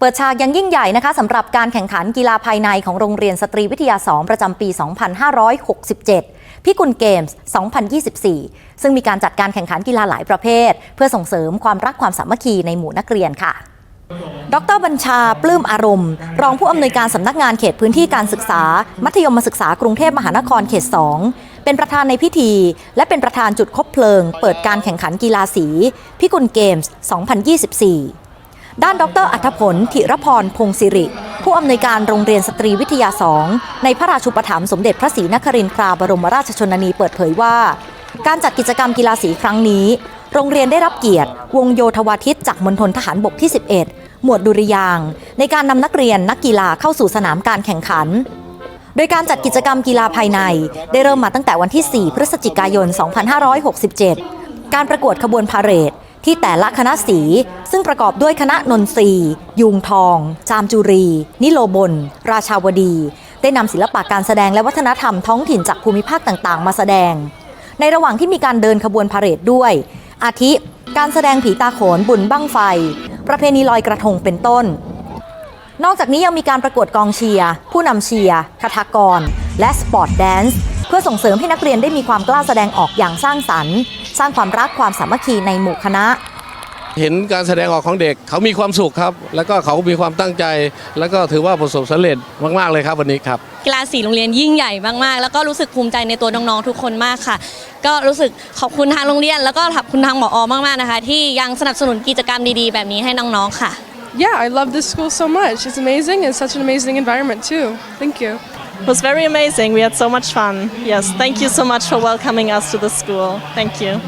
เปิดฉากยังยิ่งใหญ่นะคะสำหรับการแข่งขันกีฬาภายในของโรงเรียนสตรีวิทยา 2 ประจำปี 2567 พิกุลเกมส์ 2024 ซึ่งมีการจัดการแข่งขันกีฬาหลายประเภท เพื่อส่งเสริมความรักความสามัคคีในหมู่นักเรียนค่ะ ดรบัญชาปลื้มอารมณ์ รองผู้อำนวยการสำนักงานเขตพื้นที่การศึกษา มัธยมศึกษากรุงเทพมหานครเขต 2เป็นประธานในพิธี และเป็นประธานจุดคบเพลิง เปิดการแข่งขันกีฬาสี พิกุลเกมส์ 2024 ด้านดรอัธพลธิรพรพงศิริ ผู้อำนวยการโรงเรียนสตรีวิทยา2ในพระราชูปถัมภ์สมเด็จพระศรีนครินทราบรมราชชนนีเปิดเผยว่า การจัดกิจกรรมกีฬาสีครั้งนี้ โรงเรียนได้รับเกียรติ วงโยธวาทิตจากมณฑลทหารบกที่ 11 หมวดดุริยาง ในการนำนักเรียนนักกีฬาเข้าสู่สนามการแข่งขันโดยการจัดกิจกรรมกีฬาภายใน ได้เริ่มมาตั้งแต่วันที่ 4 พฤศจิกายน 2567 การประกวดขบวนพาเหรด ที่แต่ละคณะสี ซึ่งประกอบด้วยคณะนนทรียุงทอง จามจุรี นิโลบน ราชาวดี ได้นำศิลปะการแสดงและวัฒนธรรมท้องถิ่นจากภูมิภาคต่างๆ มาแสดง ในระหว่างที่มีการเดินขบวนพาเหรดด้วย อาทิ การแสดงผีตาโขนบุญบั้งไฟ ประเพณีลอยกระทงเป็นต้น นอกจากนี้ยังมีการประกวดกองเชียร์ผู้นำเชียร์คาถากร และสปอร์ตแดนซ์ เพื่อส่งเสริมให้นักเรียนได้มีความกล้าแสดงออกอย่างสร้างสรรค์ สร้างความรักความสามัคคีในหมู่คณะ เห็นการแสดงออกของเด็กเขามีความสุขครับ แล้วก็เขามีความตั้งใจ แล้วก็ถือว่าประสบสำเร็จมากๆเลยครับวันนี้ครับกีฬาสีโรงเรียนยิ่งใหญ่มากๆ แล้วก็รู้สึกภูมิใจในตัวน้องๆทุกคนมากค่ะ ก็รู้สึกขอบคุณทางโรงเรียน แล้วก็ขอบคุณทางหมออมากๆนะคะ ที่ยังสนับสนุนกิจกรรมดีๆ แบบนี้ให้น้องๆค่ะ Yeah, I love this school so much. It's amazing and such an amazing environment too. Thank you. It was very amazing. We had so much fun. Yes, thank you so much for welcoming us to the school. Thank you.